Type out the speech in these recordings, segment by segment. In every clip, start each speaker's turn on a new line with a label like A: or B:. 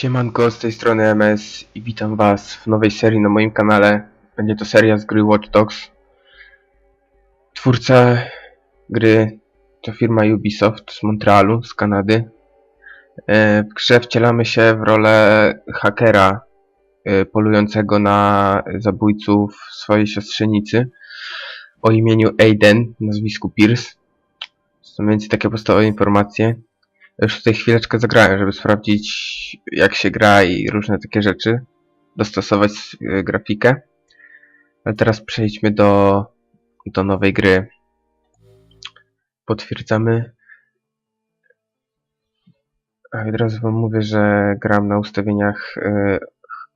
A: Siemanko, z tej strony MS i witam was w nowej serii na moim kanale. Będzie to seria z gry Watch Dogs. Twórca gry to firma Ubisoft z Montrealu, z Kanady. E, W grze wcielamy się w rolę hakera e, polującego na zabójców swojej siostrzenicy o imieniu Aiden, nazwisku Pierce. Są więc takie podstawowe informacje. Już tutaj chwileczkę zagrałem, żeby sprawdzić jak się gra i różne takie rzeczy. Dostosować y, grafikę. Ale teraz przejdźmy do, do nowej gry. Potwierdzamy. A od razu wam mówię, że gram na ustawieniach y,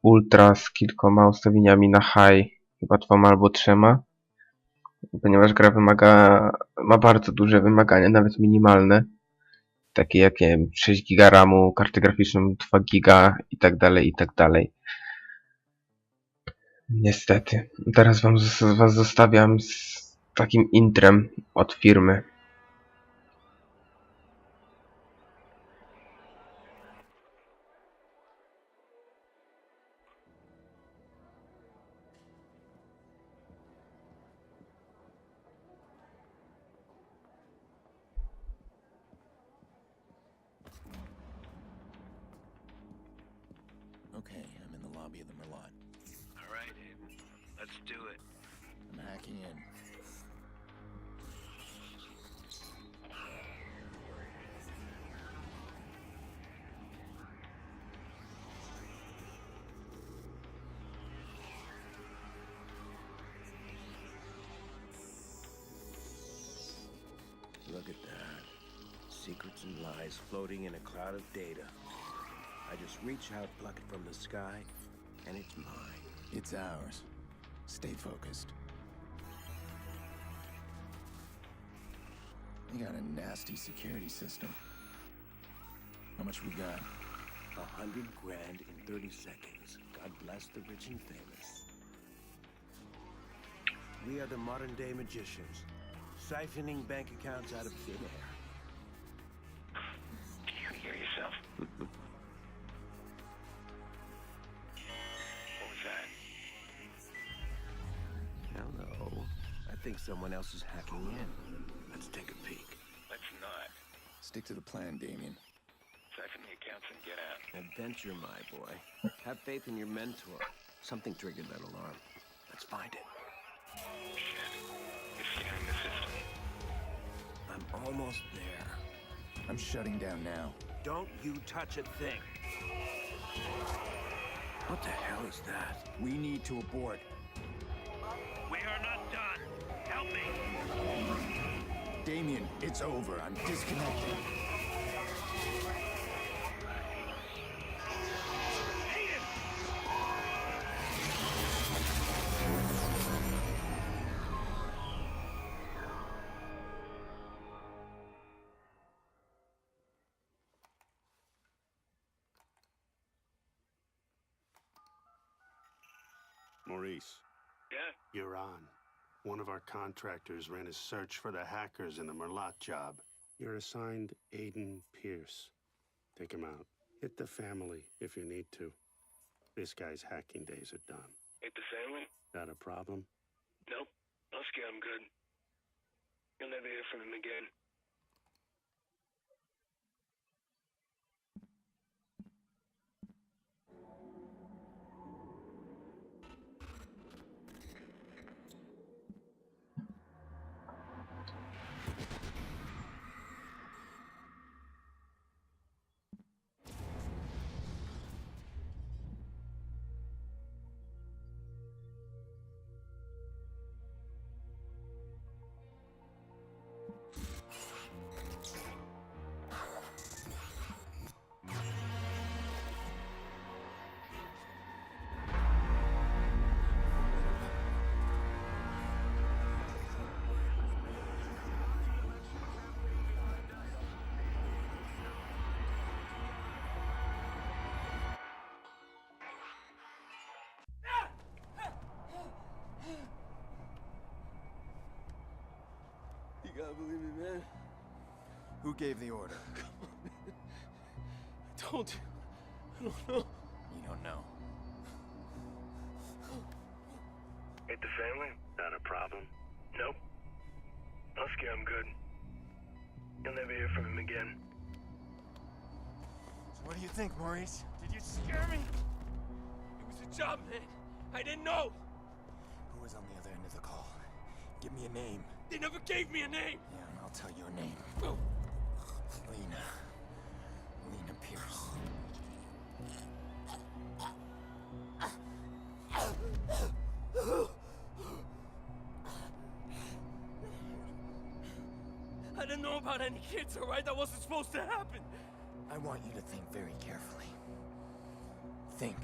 A: ultra z kilkoma ustawieniami na high, chyba dwoma albo trzema. Ponieważ gra wymaga, ma bardzo duże wymagania, nawet minimalne takie jak nie wiem, 6 giga RAMu, kartę graficzną 2 giga i tak dalej, i tak dalej. Niestety. Teraz wam, was zostawiam z takim intrem od firmy.
B: Do it.
C: I'm hacking in.
B: Look at that. Secrets and lies floating in a cloud of data. I just reach out, pluck it from the sky, and it's mine.
C: It's ours. Stay focused. You got a nasty security system. How much we got?
B: A hundred grand in 30 seconds. God bless the rich and famous. We are the modern day magicians, siphoning bank accounts out of thin air. Someone else is hacking in. Let's take a peek. Let's not.
C: Stick to the plan, Damien.
B: Siphon the accounts and get out. Adventure, my boy. Have faith in your mentor. Something triggered that alarm. Let's find it. Shit. It's scanning the system. I'm almost there.
C: I'm shutting down now.
B: Don't you touch a thing. What the hell is that?
C: We need to abort.
B: We are not done. Help me.
C: Damien, it's over. I'm disconnected.
D: Contractors ran a search for the hackers in the Merlot job. You're assigned Aiden Pierce. Take him out. Hit the family if you need to. This guy's hacking days are done.
B: Hit the family?
D: Got a problem?
B: Nope. I'll scare him good. You'll never hear from him again.
C: Gotta believe me, man. Who gave the order?
D: I told you. I don't know.
C: You don't know.
E: Hate the family? Not a problem. Nope. Husky, I'm good. You'll never hear from him again.
B: So what do you think, Maurice? Did you scare me? It was a job, man. I didn't know.
C: Who was on the other end of the call? Give me a name.
B: They never gave me a name.
C: Yeah, and I'll tell you a name.
B: Oh,
C: Lena. Lena Pierce.
B: I didn't know about any kids, all right? That wasn't supposed to happen.
C: I want you to think very carefully. Think.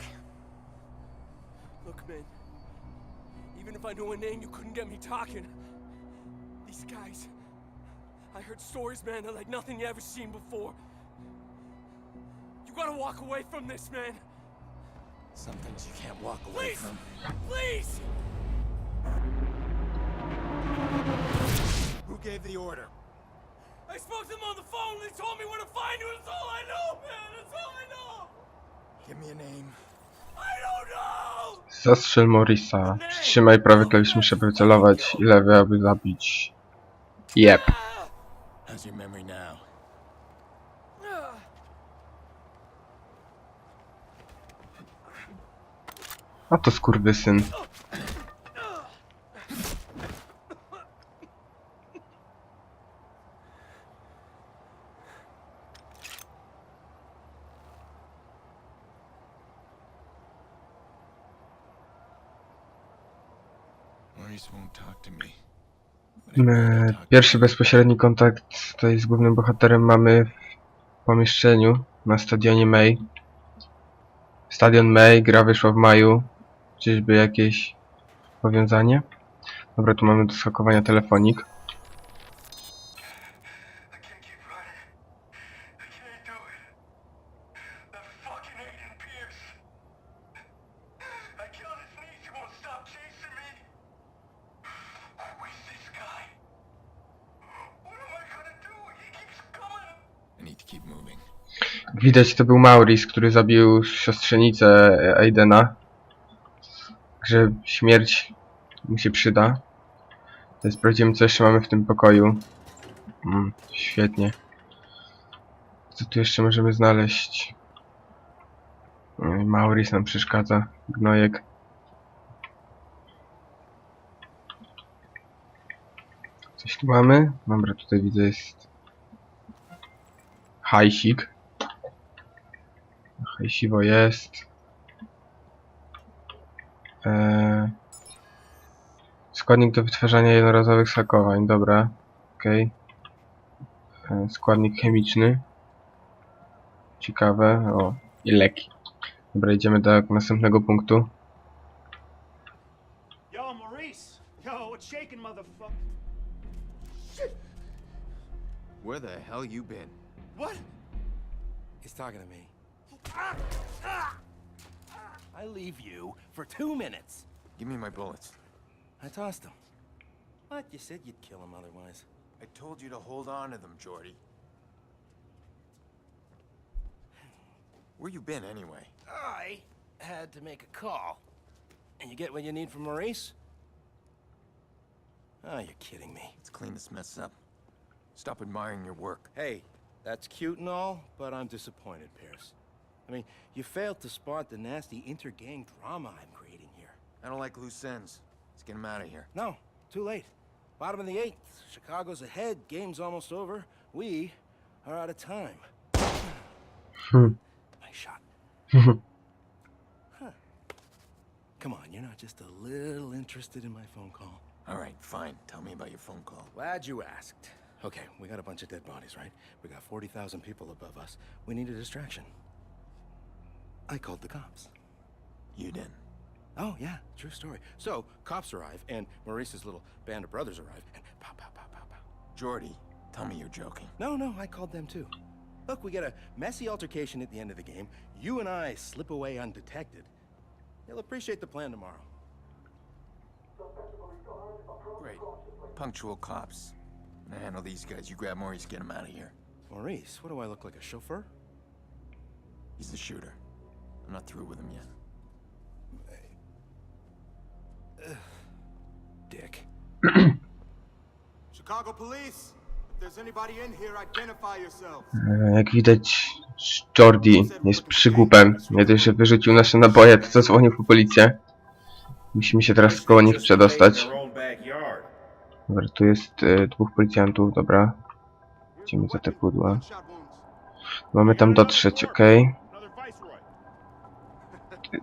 B: Look, man. Even if I knew a name, you couldn't get me talking. These guys. I heard stories, man, that like nothing you ever seen before. You gotta walk away from this, man.
C: Some things you can't walk away
B: Please!
C: from.
B: Please!
C: Who gave the order?
B: I spoke to them on the phone. They told me where to find you. That's all I know, man. That's all I know.
C: Give me a name.
B: I don't know.
A: Zastrzel Morisa. Przytrzymaj prawy klawisz myszy, aby wycelować i lewy, aby zabić. Jep.
C: How's your memory now?
A: A to skurwysyn.
C: Maurice won't talk to me.
A: My, pierwszy bezpośredni kontakt tutaj z głównym bohaterem mamy w pomieszczeniu na stadionie May. Stadion May, gra wyszła w maju. Czyżby jakieś powiązanie? Dobra, tu mamy do skakowania telefonik. Widać, to był Maurice, który zabił siostrzenicę Aidena. Także śmierć mu się przyda. To sprawdzimy, co jeszcze mamy w tym pokoju. Mm, świetnie. Co tu jeszcze możemy znaleźć? Oj, Maurice nam przeszkadza. Gnojek. Coś tu mamy? Dobra, tutaj widzę jest hajsik. Hajsiwo jest. Eee, składnik do wytwarzania jednorazowych sakowań, dobra. Okej. Eee, składnik chemiczny. Ciekawe. O, i leki. Dobra, idziemy do następnego punktu.
F: Yo, Maurice! Yo, what's shaking, motherfucker?
C: Where the hell you been?
F: What?
B: He's talking to me. I leave you for two minutes.
C: Give me my bullets.
B: I tossed them. What? You said you'd kill him otherwise.
C: I told you to hold on to them, Jordy. Where you been anyway?
B: I had to make a call. And you get what you need from Maurice? Oh, you're kidding me.
C: Let's clean this mess up. Stop admiring your work.
B: Hey, that's cute and all, but I'm disappointed, Pierce. I mean, you failed to spot the nasty inter-gang drama I'm creating here.
C: I don't like loose ends. Let's get him out of here.
B: No, too late. Bottom of the eighth. Chicago's ahead. Game's almost over. We are out of time.
A: Hmm.
B: nice shot. huh. Come on, you're not just a little interested in my phone call.
C: All right, fine. Tell me about your phone call.
B: Glad you asked. Okay, we got a bunch of dead bodies, right? We got 40,000 people above us. We need a distraction. I called the cops.
C: You didn't.
B: Oh, yeah, true story. So, cops arrive, and Maurice's little band of brothers arrive, and pow, pow, pow, pow, pow.
C: Jordy, tell me you're joking.
B: No, no, I called them too. Look, we get a messy altercation at the end of the game. You and I slip away undetected. They'll appreciate the plan tomorrow.
C: Great. Punctual cops. I'm handle these guys. You grab Maurice, get him out of here.
B: Maurice, what do I look like, a chauffeur?
C: He's the shooter. I'm not through with him yet. Dick.
G: Chicago police, if there's anybody in here, identify yourself.
A: E, Jak widać, Jordi jest przygłupem. Nie dość, że wyrzucił nasze naboje, to zadzwonił po policję. Musimy się teraz koło nich przedostać. Dobra, tu jest e, dwóch policjantów, dobra. Idziemy za te pudła. Mamy tam dotrzeć, ok.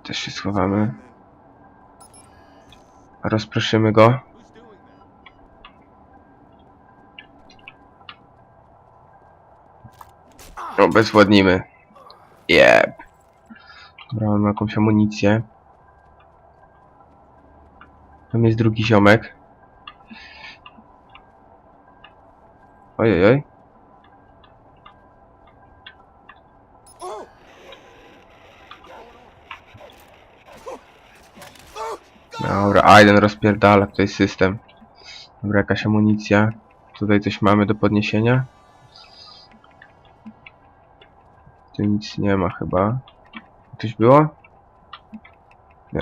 A: Też się schowamy. Rozproszymy go. Obezwładnimy. Jeb. Dobra, mamy jakąś amunicję. Tam jest drugi ziomek. Ojej, oj. Dobra, Aiden rozpierdala tutaj system. Dobra, jakaś amunicja. Tutaj coś mamy do podniesienia. Tu nic nie ma chyba. Coś było? Nie,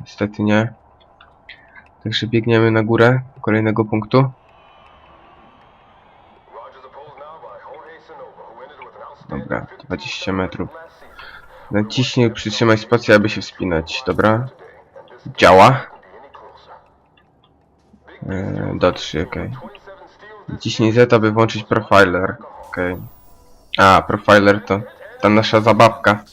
A: niestety nie. Także biegniemy na górę kolejnego punktu. Dobra, 20 metrów. Naciśnij, przytrzymaj spację, aby się wspinać. Dobra. Działa. Eee, do 3, ok. Naciśnij Z, aby włączyć profiler. Ok. A, profiler to ta nasza zabawka.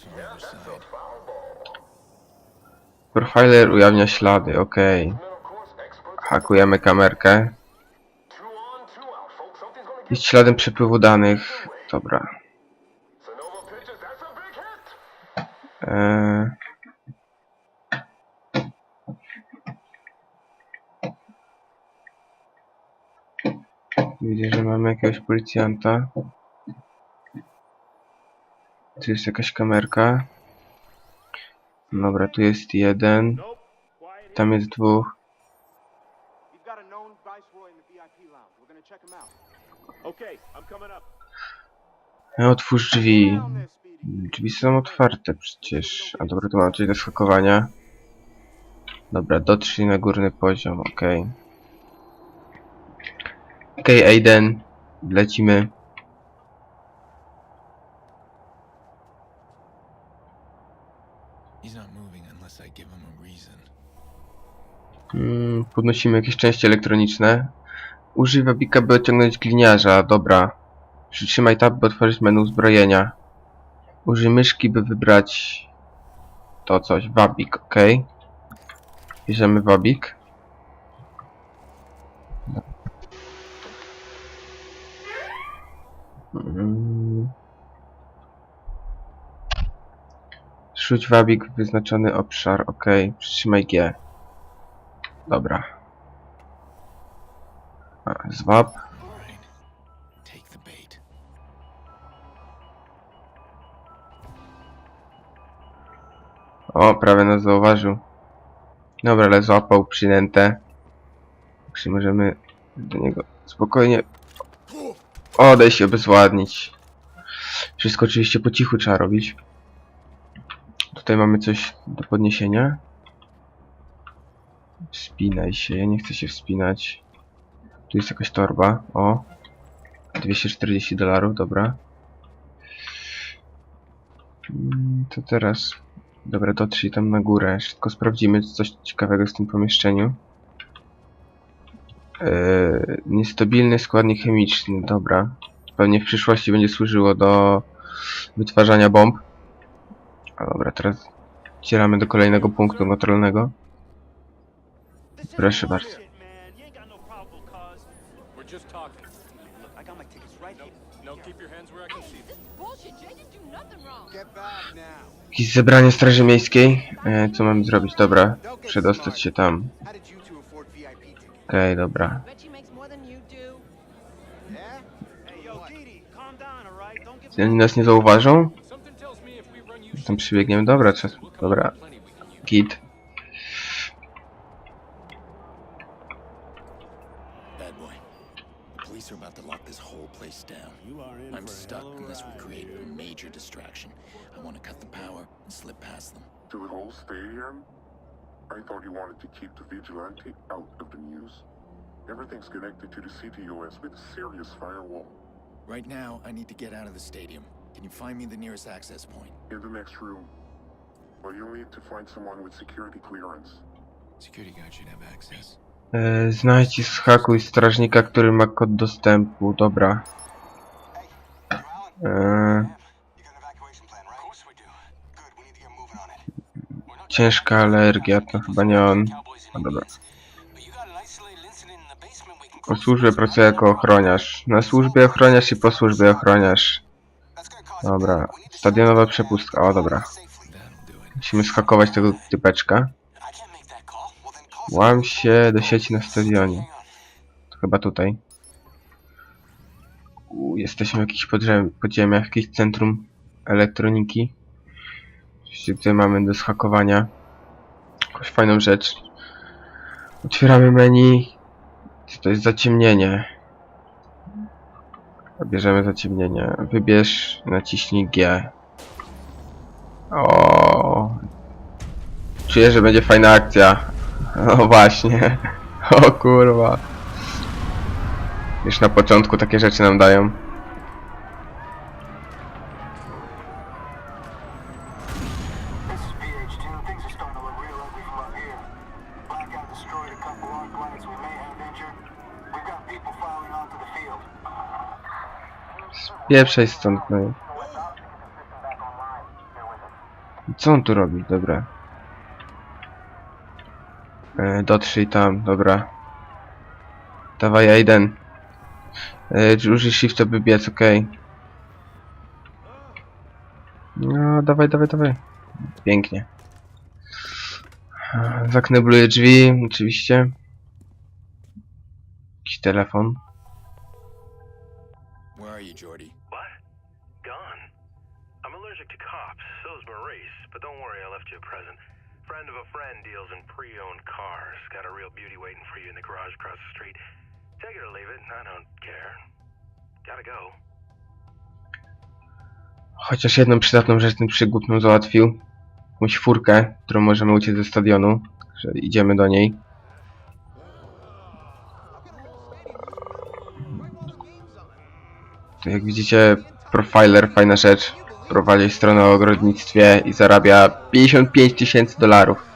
A: Profiler ujawnia ślady, ok. Hakujemy kamerkę. Jest śladem przepływu danych. Dobra. Eee... Widzę, że mamy jakiegoś policjanta. Tu jest jakaś kamerka. Dobra, tu jest jeden. Tam jest dwóch.
F: Okay.
A: E, Otwórz drzwi. Drzwi są otwarte przecież. A dobra, tu mam coś do skakowania. Dobra, dotrzyj na górny poziom, okej. Okej, Aiden. Lecimy. Mm, podnosimy jakieś części elektroniczne. Użyj wabika, by odciągnąć gliniarza. Dobra. Przytrzymaj tab, by otworzyć menu uzbrojenia. Użyj myszki, by wybrać to coś. Wabik, ok. Bierzemy wabik. Rzuć wabik w wyznaczony obszar, ok. Przytrzymaj G. Dobra. Zwab. O, prawie nas zauważył. Dobra, ale złapał przynętę. Także możemy do niego spokojnie odejść i obezwładnić. Wszystko oczywiście po cichu trzeba robić. Tutaj mamy coś do podniesienia. Wspinaj się, ja nie chcę się wspinać. Tu jest jakaś torba, o. 240 dolarów, dobra. Mm, To teraz Dobra, dotrzyj tam na górę. Szybko sprawdzimy, coś ciekawego jest w tym pomieszczeniu. Eee, niestabilny składnik chemiczny, dobra. Pewnie w przyszłości będzie służyło do wytwarzania bomb. A dobra, teraz docieramy do kolejnego punktu kontrolnego. Proszę bardzo. Jakieś zebranie straży miejskiej. E, co mam zrobić? Dobra, przedostać się tam. Okej, dobra.
H: Bet she makes more than you do.
G: Yeah?
F: Hey, yo, Didi, calm down, all right? Don't get
A: Czy oni nas nie zauważą? Tam przybiegniemy. Dobra, czas. Dobra, git.
C: I
I: thought you wanted to keep the vigilante out of the news. Everything's connected to the CTOS with a serious firewall.
C: Right now, I need to get out of the stadium. Can you find me the nearest access point?
I: In the next room. But you'll need to find someone with security clearance.
C: Security guard should have access.
A: E, znajdź i zhakuj strażnika, który ma kod dostępu. Dobra. E, ciężka alergia, to chyba nie on. No dobra. Po służbie pracuję jako ochroniarz. Na służbie ochroniarz i po służbie ochroniarz. Dobra. Stadionowa przepustka. O, dobra. Musimy schakować tego typeczka. Łam się do sieci na stadionie. To chyba tutaj. U, jesteśmy w jakichś podziem- podziemiach, jakieś centrum elektroniki. Oczywiście tutaj mamy do schakowania jakąś fajną rzecz. Otwieramy menu. To jest zaciemnienie? Bierzemy zaciemnienie. Wybierz, naciśnij G. O, Czuję, że będzie fajna akcja. No właśnie. O kurwa. Już na początku takie rzeczy nam dają. Spieprzaj stąd, no. Co on tu robi? Dobra. E, dotrzyj tam, dobra. Dawaj, Aiden. E, użyj shifta, by biec, okej. No, dawaj, dawaj, dawaj. Pięknie. Zaknebluję drzwi, oczywiście. Jakiś telefon.
J: Deals in pre-owned cars. Got a real beauty waiting for you in the garage across the street. Take it or leave it. I don't care. Gotta go.
A: Chociaż jedną przydatną rzecz ten przygód nam załatwił. Jakąś furkę, którą możemy uciec ze stadionu. Że idziemy do niej. Tu jak widzicie, profiler, fajna rzecz. Prowadzi stronę o ogrodnictwie i zarabia 55 tysięcy dolarów.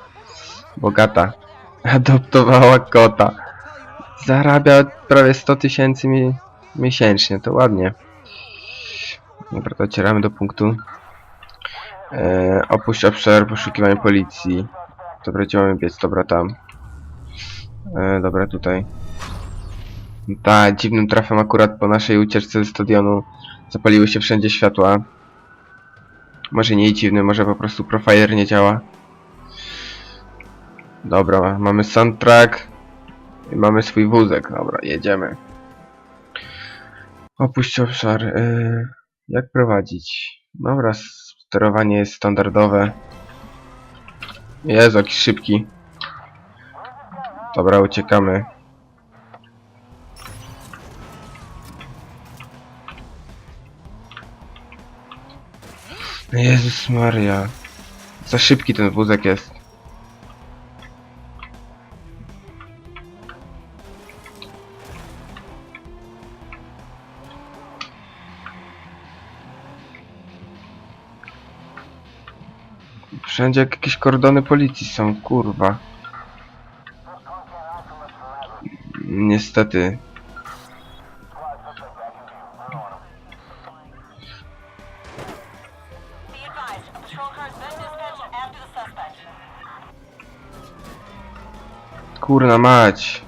A: Bogata. Adoptowała kota. Zarabia prawie 100 tysięcy mi miesięcznie, to ładnie. Dobra, docieramy do punktu. E, opuść obszar poszukiwania policji. Dobra, gdzie mamy biec? Dobra, tam. E, dobra, tutaj. Tak, dziwnym trafem akurat po naszej ucieczce ze stadionu zapaliły się wszędzie światła. Może nie dziwny, może po prostu profiler nie działa. Dobra, mamy soundtrack. I mamy swój wózek. Dobra, jedziemy. Opuść obszar. Yy, jak prowadzić? Dobra, sterowanie jest standardowe. Jezu, jakiś szybki. Dobra, uciekamy. Jezus Maria. Za szybki ten wózek jest. Wszędzie jakieś kordony policji są, kurwa. Niestety. Kurna mać.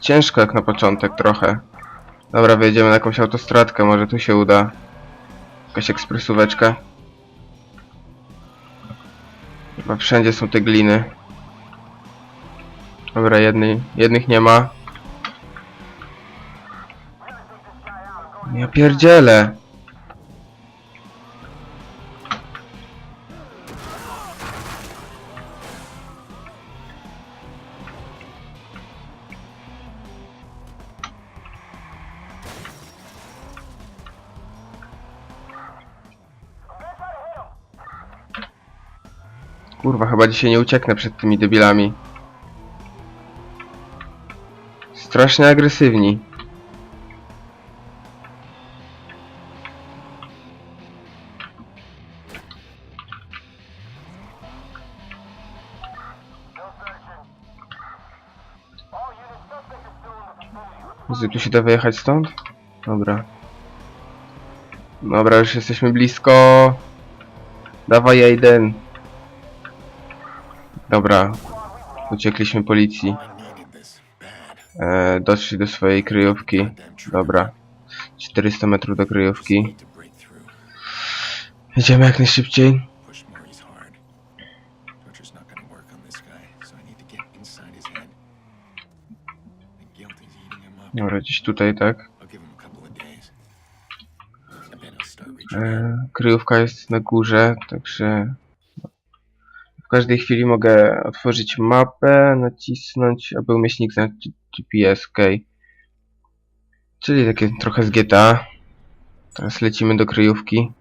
A: Ciężko jak na początek trochę. Dobra, wjedziemy na jakąś autostradkę, może tu się uda. Jakaś ekspresóweczka. Chyba wszędzie są te gliny. Dobra, jednej, jednych nie ma. Ja pierdzielę. Kurwa, chyba dzisiaj nie ucieknę przed tymi debilami. Strasznie agresywni. Jezu, tu się da wyjechać stąd? Dobra. Dobra, już jesteśmy blisko. Dawaj, Aiden. Dobra. Uciekliśmy policji. E, doszli do swojej kryjówki. Dobra. 400 metrów do kryjówki. Jedziemy jak najszybciej. Dobra, gdzieś tutaj, tak. E, kryjówka jest na górze, także... Każdej chwili mogę otworzyć mapę, nacisnąć, aby umieśnik na G- GPS, ok. Czyli takie trochę z GTA. Teraz lecimy do kryjówki.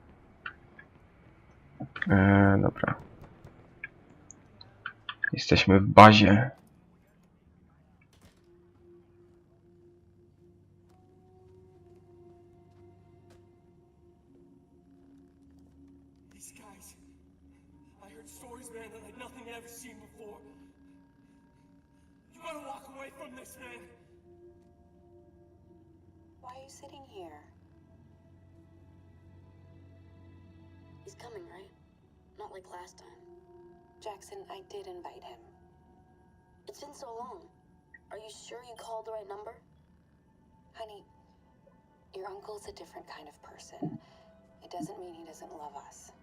A: E, dobra. Jesteśmy w bazie.
E: These guys. Heard stories, man, that like nothing I've ever seen before. You gotta walk away from this, man.
H: Why are you sitting here? He's coming, right? Not like last time. Jackson, I did invite him. It's been so long. Are you sure you called the right number? Honey, your uncle's a different kind of person. It doesn't mean he doesn't love us.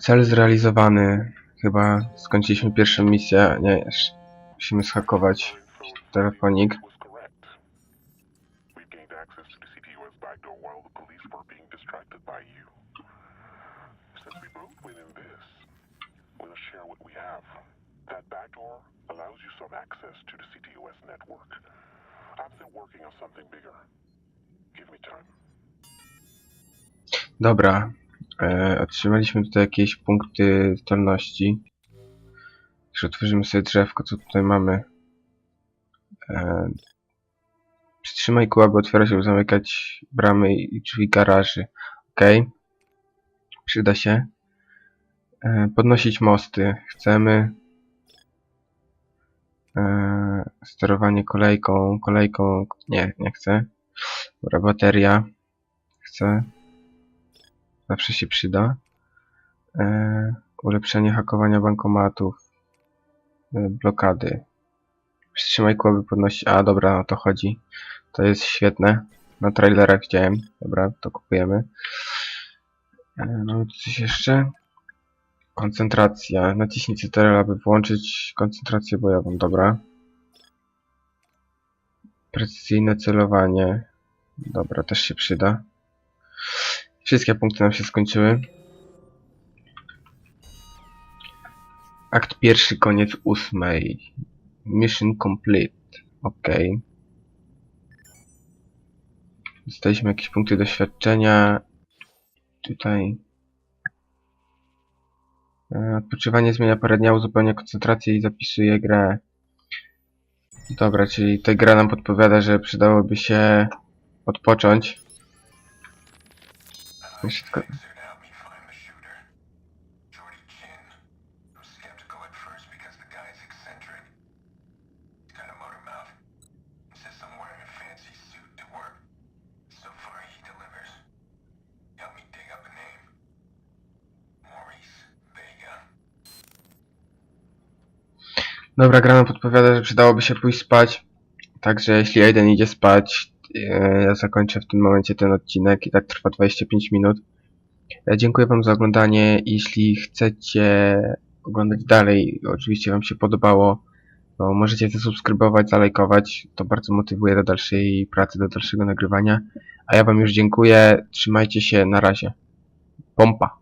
A: Cel zrealizowany. Chyba skończyliśmy pierwszą misję. Nie. Musimy schakować telefonik. Dobra. E, otrzymaliśmy tutaj jakieś punkty zdolności. Także otworzymy sobie drzewko, co tutaj mamy. E, przytrzymaj kół, aby otwierać lub zamykać bramy i drzwi garaży. Ok. Przyda się. E, podnosić mosty. Chcemy. E, sterowanie kolejką. Kolejką. Nie, nie chcę. Dobra, bateria. Chcę. Zawsze się przyda. E, ulepszenie hakowania bankomatów. E, blokady. Wstrzymaj kłaby podnosić. A, dobra, o to chodzi. To jest świetne. Na trailerach widziałem. Dobra, to kupujemy. E, tu coś jeszcze? Koncentracja. Naciśnij CTRL, aby włączyć koncentrację bojową. Dobra. Precyzyjne celowanie. Dobra, też się przyda. Wszystkie punkty nam się skończyły. Akt pierwszy, koniec ósmej. Mission complete. Ok. Dostaliśmy jakieś punkty doświadczenia. Tutaj. E, Odpoczywanie zmienia parę dnia, uzupełnia koncentrację i zapisuje grę. Dobra, czyli ta gra nam podpowiada, że przydałoby się odpocząć. Jeszcze tylko...
E: Exert helped me find the shooter. Jordy Chin. I was skeptical at first because the guy's eccentric. He's kind of motor mouth. Insists on wearing a fancy suit to work. So far, he delivers. Help me dig up a name. Maurice Vega.
A: Dobra, gra nam podpowiada, że przydałoby się pójść spać. Także jeśli Aiden idzie spać, E, ja zakończę w tym momencie ten odcinek i tak trwa 25 minut. E, dziękuję Wam za oglądanie. Jeśli chcecie oglądać dalej, oczywiście Wam się podobało, to możecie zasubskrybować, zalajkować. To bardzo motywuje do dalszej pracy, do dalszego nagrywania. A ja Wam już dziękuję. Trzymajcie się. Na razie. Pompa.